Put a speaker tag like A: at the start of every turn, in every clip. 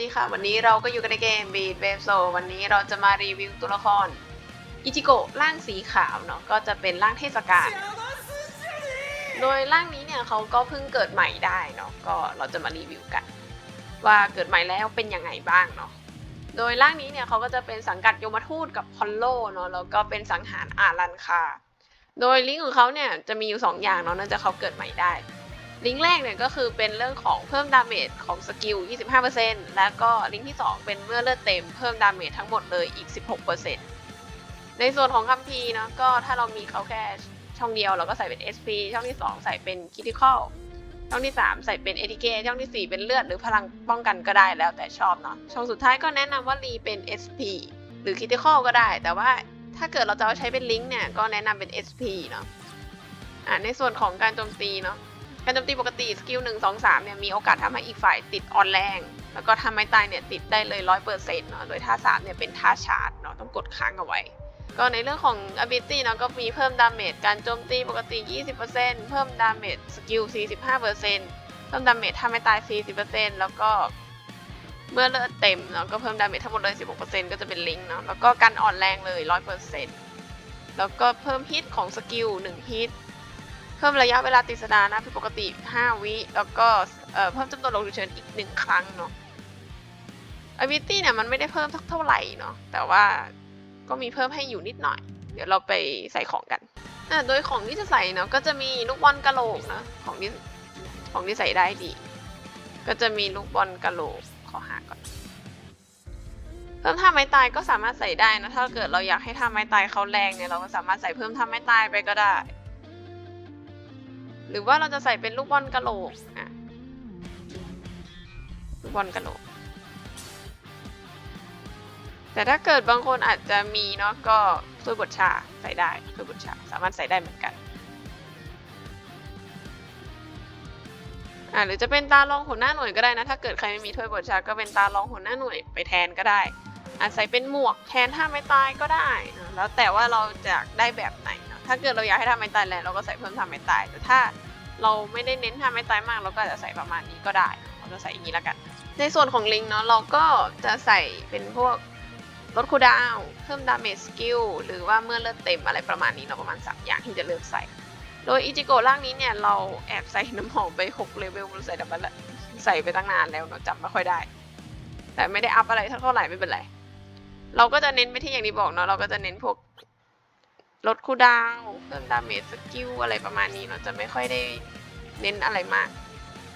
A: ดีค่ะ วันนี้เราก็อยู่กันในเกม Beat Wave Soul วันนี้เราจะมารีวิวตัวละครอิจิโกะร่างสีขาวเนาะก็จะเป็นร่างเทศกาลโดยร่างนี้เนี่ยเขาก็เพิ่งเกิดใหม่ได้เนาะก็เราจะมารีวิวกัน ว่าเกิดใหม่แล้วเป็นยังไงบ้างเนาะโดยร่างนี้เนี่ยเขาก็จะเป็นสังกัดโยมทูตกับพอลโลเนาะแล้วก็เป็นสังหารอารันคาโดยลิงก์ของเขาเนี่ยจะมีอยู่สองอย่างเนาะเนื่องจากเขาเกิดใหม่ได้ ลิงก์แรกเนี่ยก็คือเป็นเรื่องของเพิ่มดาเมจของสกิล 25%แล้วก็ลิงก์ที่ 2 เป็นเมื่อเลือดเต็มเพิ่มดาเมจทั้งหมดเลยอีก 16%ในส่วนของคัมภีร์เนาะก็ถ้าเรามีเขาแค่ช่องเดียวเราก็ใส่เป็น SP ช่องที่ 2 ใส่เป็น Critical ช่องที่ 3 ใส่เป็น ATK ช่องที่ 4 เป็นเลือดหรือพลังป้องกันก็ได้แล้วแต่ชอบเนาะช่องสุดท้ายก็แนะนำว่ารีเป็น SP หรือ Critical ก็ได้ แต่ว่าถ้าเกิดเราจะเอาใช้เป็นลิงก์เนี่ยก็แนะนำเป็น SP เนาะอ่าในส่วนของการโจมตีเนาะ การโจมตีปกติสกิลหนึ่งสองสามเนี่ยมีโอกาสทำให้อีกฝ่ายติดออนแรง แล้วก็ทำให้ตายเนี่ยติดได้เลยร้อยเปอร์เซ็นต์เนาะโดยท่าสามเนี่ยเป็นท่าชาร์จเนาะต้องกดค้างเอาไว้ ก็ในเรื่องของ ability เนาะก็มีเพิ่มดาเมจการโจมตีปกติ 20%เพิ่มดาเมจสกิล 45%เพิ่มดาเมจทำให้ตาย 40%แล้วก็เมื่อเลือดเต็มเนาะก็เพิ่มดาเมจทั้งหมดเลย 16%ก็จะเป็นลิงเนาะแล้วก็การอ่อนแรงเลย 100%แล้วก็เพิ่มฮิตของสกิล1ฮิต เพิ่มระยะเวลาติดสถานะผิดปกติ 5 วิ แล้วก็เพิ่มจำนวนลงฉุกเฉินอีก 1 ครั้งเนาะ ability เนี่ยมันไม่ได้เพิ่มเท่าไหร่เนาะ แต่ว่าก็มีเพิ่มให้อยู่นิดหน่อย เดี๋ยวเราไปใส่ของกันอะโดยของที่จะใส่เนาะก็จะมีลูกบอลกะโหลกนะของที่ของที่ใส่ได้ดี ก็จะมีลูกบอลกะโหลกขอหาก่อนเพิ่มท่าไม้ตายก็สามารถใส่ได้นะถ้าเกิดเราอยากให้ท่าไม้ตายเขาแรงเนี่ยเราก็สามารถใส่เพิ่มท่าไม้ตายไปก็ได้ หรือว่าเราจะใส่เป็นลูกบอลกะโหลกอะลูกบอลกะโหลก แต่ถ้าเกิดบางคนอาจจะมีเนาะก็ถ้วยบดชาใส่ได้ถ้วยบดชาสามารถใส่ได้เหมือนกันอ่าหรือจะเป็นตารองหัวหน้าหน่วยก็ได้นะ ถ้าเกิดใครไม่มีถ้วยบดชาก็เป็นตารองหัวหน้าหน่วยไปแทนก็ได้อาจใส่เป็นหมวกแทนถ้าไม่ตายก็ได้นะแล้วแต่ว่าเราจะได้แบบไหนนะถ้าเกิดเราอยากให้ทำไม่ตายแรงเราก็ใส่เพิ่มทำไม่ตายแต่ถ้า เราไม่ได้เน้นทำไม่ตายมาก เราก็อาจจะใส่ประมาณนี้ก็ได้เราจะใส่อย่างนี้แล้วกัน ในส่วนของลิงเนาะเราก็จะใส่เป็นพวกลดคูลดาวน์เพิ่มดาเมจสกิลหรือว่าเมื่อเลือดเต็มอะไรประมาณนี้เนาะประมาณ 3 อย่างที่จะเลือกใส่ โดยอิจิโกะร่างนี้เนี่ยเราแอบใส่น้ำหอมไป6เลเวลมันใส่ดับเบิลละใส่ไปตั้งนานแล้วเนาะจำไม่ค่อยได้ แต่ไม่ได้อัพอะไรเท่าไหร่ไม่เป็นไรเราก็จะเน้นไปที่อย่างที่บอกเนาะเราก็จะเน้นพวก ลดคูดาวเพิ่มดาเมจสกิลอะไรประมาณนี้เราจะไม่ค่อยได้เน้นอะไรมาก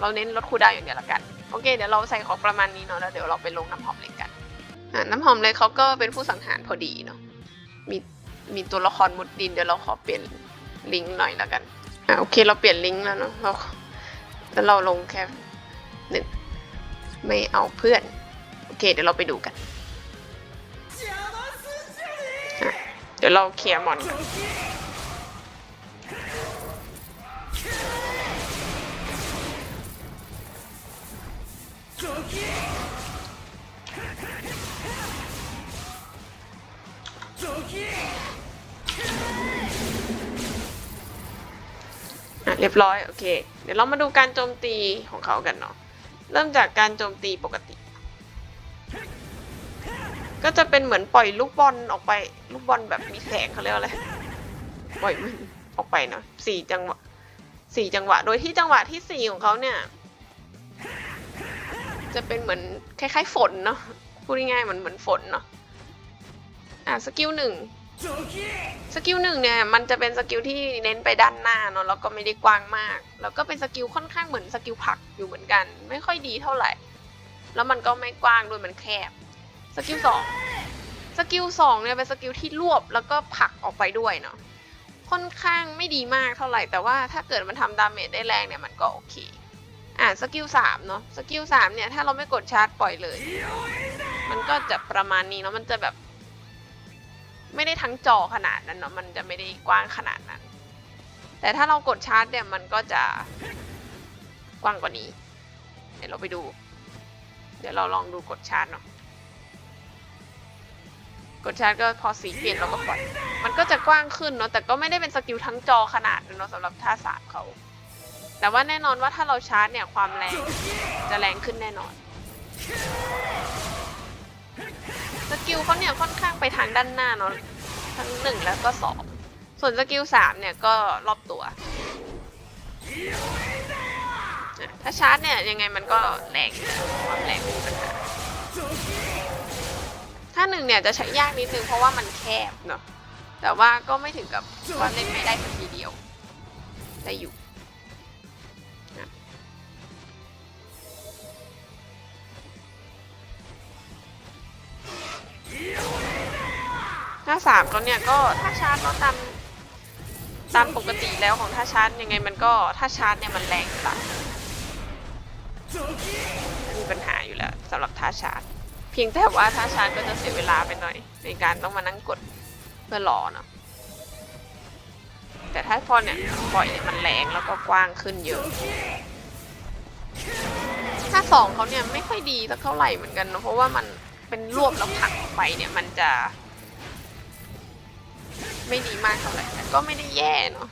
A: เราเน้นลดคูดาวอย่างเดียวละกัน โอเค เดี๋ยวเราใส่ของประมาณนี้เนาะแล้วเดี๋ยวเราไปลงน้ำหอมเล็กกันน้ำหอมเลยเขาก็เป็นผู้สังหารพอดีเนาะมีมีตัวละครมุดดินเดี๋ยวเราขอเปลี่ยนลิงก์หน่อยแล้วกันอะโอเคเราเปลี่ยนลิงก์แล้วเนาะเราแล้วเราลงแค่หนึ่งไม่เอาเพื่อน โอเค เดี๋ยวเราไปดูกัน ดี๋ยวเราเคลียร์มอนเรียบร้อย โอเค เดี๋ยวเรามาดูการโจมตีของเขากันเนาะ เริ่มจากการโจมตีปกติ ก็จะเป็นเหมือนปล่อยลูกบอลออกไป ลูกบอลแบบมีแสงเขาเรียกอะไรปล่อยมันออกไปเนาะสี่จังหวะสี่จังหวะ โดยที่จังหวะที่สี่ของเขาเนี่ย จะเป็นเหมือนคล้ายๆฝนเนาะพูดง่ายๆเหมือนเหมือนฝนเนาะอะสกิลหนึ่งสกิลหนึ่งเนี่ยมันจะเป็นสกิลที่เน้นไปด้านหน้าเนาะแล้วก็ไม่ได้กว้างมาก แล้วก็เป็นสกิลค่อนข้างเหมือนสกิลผักอยู่เหมือนกัน ไม่ค่อยดีเท่าไหร่ แล้วมันก็ไม่กว้างด้วยมันแคบ สกิลสองสกิลสองเนี่ยเป็นสกิลที่รวบแล้วก็ผลักออกไปด้วยเนาะค่อนข้างไม่ดีมากเท่าไหร่ แต่ว่าถ้าเกิดมันทำดาเมจได้แรงเนี่ยมันก็โอเค อะสกิลสามเนาะสกิลสามเนี่ยถ้าเราไม่กดชาร์จปล่อยเลย มันก็จะประมาณนี้เนาะมันจะแบบ ไม่ได้ทั้งจอขนาดนั้นเนาะมันจะไม่ได้กว้างขนาดนั้น แต่ถ้าเรากดชาร์จเนี่ยมันก็จะกว้างกว่านี้ เดี๋ยวเราไปดู เดี๋ยวเราลองดูกดชาร์จเนาะ กดชาร์จก็พอสีเปลี่ยนเราก็ปล่อย มันก็จะกว้างขึ้นเนาะแต่ก็ไม่ได้เป็นสกิลทั้งจอขนาดเนาะสำหรับท่าสามเขาแต่ว่าแน่นอนว่าถ้าเราชาร์จเนี่ยความแรงจะแรงขึ้นแน่นอนสกิลเขาเนี่ยค่อนข้างไปทางด้านหน้าเนาะทั้งหนึ่งแล้วก็สองส่วนสกิลสามเนี่ยก็รอบตัว ถ้าชาร์จเนี่ยยังไงมันก็แรงความแรงม่มีปัญหา ถ้าหนึ่งเนี่ยจะใช้ยากนิดนึงเพราะว่ามันแคบเนาะแต่ว่าก็ไม่ถึงกับว่าเล่นไม่ได้ทีเดียวได้อยู่หน้าสามเขาเนี่ยก็ถ้าชาร์จเนาตามตามปกติแล้วของถ้าชาร์จยังไงมันก็ถ้าชาร์จเนี่ยมันแรงอยู่ละไม่มีปัญหาอยู่แล้วสำหรับท่าชาร์จ เพียงแต่ว่าท่าชาร์จก็จะเสียเวลาไปหน่อย ในการต้องมานั่งกดเพื่อรอเนาะแต่ถ้าพอเนี่ยปล่อยมันแรงแล้วก็กว้างขึ้นเยอะถ้าสองเขาเนี่ยไม่ค่อยดีสักเท่าไหร่เหมือนกันเนะเพราะว่ามันเป็นรวบแล้วผักออกไปเนี่ยมันจะ ไม่ดีมากเท่าไหร่แต่ก็ไม่ได้แย่เนาะ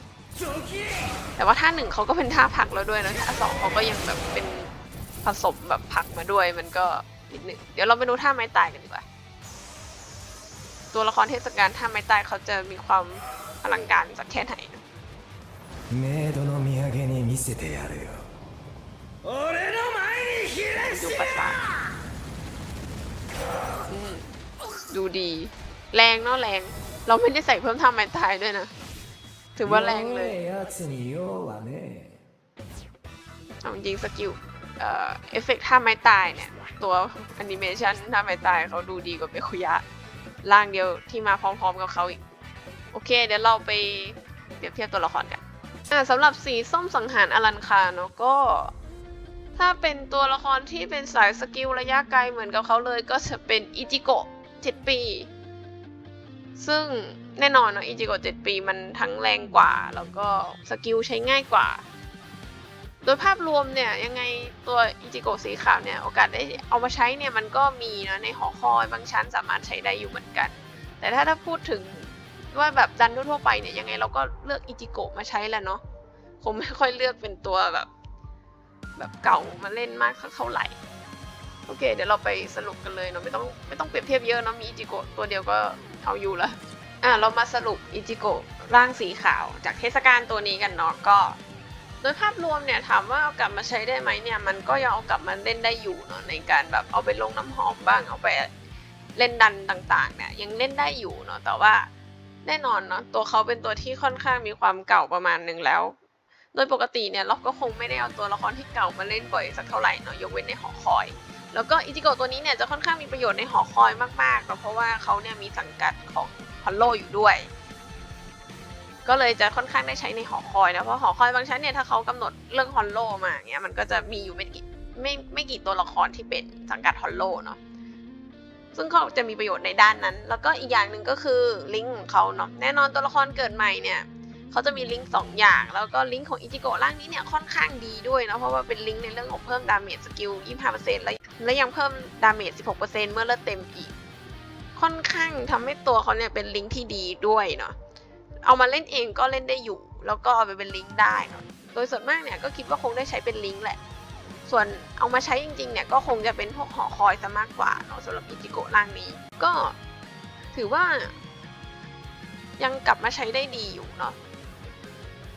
A: แต่ว่าท่าหนึ่งเขาก็เป็นท่าผักแล้วด้วยนะท่าสองเขาก็ยังแบบเป็นผสมแบบผักมาด้วยมันก็ นิดนึงเดี๋ยวเราไปดูท่าไม้ตายกันดีกว่า ตัวละครเทศกาลท่าไม้ตายเขาจะมีความอลังการสักแค่ไหนเมดโน
B: มิยาเกะนี่มิเซเตยารุโยโอ
A: เรโนไมนิฮิเรชิดูาดูดี แรงเนาะแรง เราไม่ได้ใส่เพิ่มท่าไม้ตายด้วยนะ ถือว่าแรงเลยเอาจริงสกิล เอ่อเอฟเฟกต์ท่าไม้ตายเนี่ย ตัวแอนิเมชันท่าไม้ตายเขาดูดีกว่าเบคุยะร่างเดียวที่มาพร้อมๆกับเขาอีก โอเค เดี๋ยวเราไปเปรียบเทียบตัวละครกันอ่าสำหรับสีส้มสังหารอลันคาเนาะก็ ถ้าเป็นตัวละครที่เป็นสายสกิลระยะไกลเหมือนกับเขาเลยก็จะเป็นอิจิโกะ7 ปี ซึ่งแน่นอนเนาะอิจิโกะ7 ปีมันทั้งแรงกว่า แล้วก็สกิลใช้ง่ายกว่า โดยภาพรวมเนี่ยยังไงตัวอิจิโกะสีขาวเนี่ยโอกาสได้เอามาใช้เนี่ยมันก็มีนะในหอคอยบางชั้นสามารถใช้ได้อยู่เหมือนกัน แต่ถ้าถ้าพูดถึงว่าแบบดันทั่วไปเนี่ยยังไงเราก็เลือกอิจิโกะมาใช้แหละเนาะคงไม่ค่อยเลือกเป็นตัวแบบ แบบเก่ามาเล่นมากสักเท่าไหร่โอเคเดี๋ยวเราไปสรุปกันเลยเนาะไม่ต้องไม่ต้องเปรียบเทียบเยอะเนาะมีอิจิโกะตัวเดียวก็เอาอยู่ละอะเรามาสรุปอิจิโกะร่างสีขาว จากเทศกาลตัวนี้กันเนาะก็ โดยภาพรวมเนี่ยถามว่าเอากลับมาใช้ได้ไหมเนี่ยมันก็ยังเอากลับมาเล่นได้อยู่เนาะในการแบบเอาไปลงน้ำหอมบ้างเอาไปเล่นดันต่างๆเนี่ยยังเล่นได้อยู่เนาะแต่ว่าแน่นอนเนาะตัวเขาเป็นตัวที่ค่อนข้างมีความเก่าประมาณหนึ่งแล้ว โดยปกติเนี่ยเราก็คงไม่ได้เอาตัวละครที่เก่ามาเล่นบ่อยสักเท่าไหร่เนาะยกเว้นในหอคอย แล้วก็อิจิโกะตัวนี้เนี่ยจะค่อนข้างมีประโยชน์ในหอคอยมากๆเนาะเพราะว่าเขาเนี่ยมีสังกัดของฮอลโลอยู่ด้วย ก็เลยจะค่อนข้างได้ใช้ในหอคอยนะเพราะหอคอยบางชั้นเนี่ยถ้าเขากำหนดเรื่องฮอลโลมาอย่างเงี้ยมันก็จะมีอยู่ไม่กี่ไม่ไม่กี่ตัวละครที่เป็นสังกัดฮอลโลเนาะซึ่งเขาจะมีประโยชน์ในด้านนั้น แล้วก็อีกอย่างหนึ่งก็คือลิงก์ของเขาเนาะแน่นอนตัวละครเกิดใหม่เนี่ยเขาจะมีลิงก์สองอย่าง แล้วก็ลิงก์ของอิจิโกะร่างนี้เนี่ยค่อนข้างดีด้วยนะเพราะว่าเป็นลิงก์ในเรื่องของเพิ่มดาเมจสกิล 25%และและยังเพิ่มดาเมจ 16%เมื่อเลือดเต็มอีก ค่อนข้างทำให้ตัวเขาเนี่ยเป็นลิงก์ที่ดีด้วยเนาะ เอามาเล่นเองก็เล่นได้อยู่ แล้วก็เอาไปเป็นลิงก์ได้เนอะโดยส่วนมากเนี่ยก็คิดว่าคงได้ใช้เป็นลิงก์แหละ ส่วนเอามาใช้จริงๆเนี่ยก็คงจะเป็นพวกหอคอยซะมากกว่าเนาะสำหรับอิจิโกะร่างนี้ ก็ถือว่า ยังกลับมาใช้ได้ดีอยู่เนาะ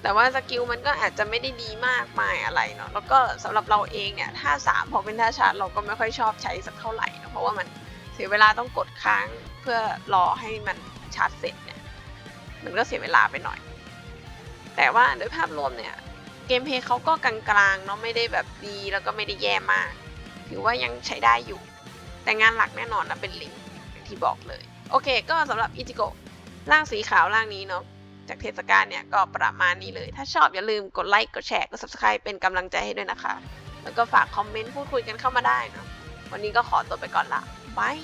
A: แต่ว่าสกิลมันก็อาจจะไม่ได้ดีมากมายอะไรเนาะแล้วก็สำหรับเราเองเนี่ยท่าสามพอเป็นท่าชาร์จเราก็ไม่ค่อยชอบใช้สักเท่าไหร่เนอะเพราะว่ามันเสียเวลาต้องกดค้างเพื่อรอให้มันชาร์จเสร็จ มันก็เสียเวลาไปหน่อย แต่ว่าโดยภาพรวมเนี่ยเกมเพลย์เขาก็กลางๆเนาะไม่ได้แบบดีแล้วก็ไม่ได้แย่มาก ถือว่ายังใช้ได้อยู่ แต่งานหลักแน่นอนนะเป็นลิงอย่างที่บอกเลย โอเค ก็สำหรับอิจิโกะร่างสีขาวร่างนี้เนาะจากเทศกาลเนี่ยก็ประมาณนี้เลย ถ้าชอบอย่าลืมกดไลค์กดแชร์กด subscribe เป็นกำลังใจให้ด้วยนะคะ แล้วก็ฝากคอมเมนต์พูดคุยกันเข้ามาได้เนาะวันนี้ก็ขอตัวไปก่อนละบาย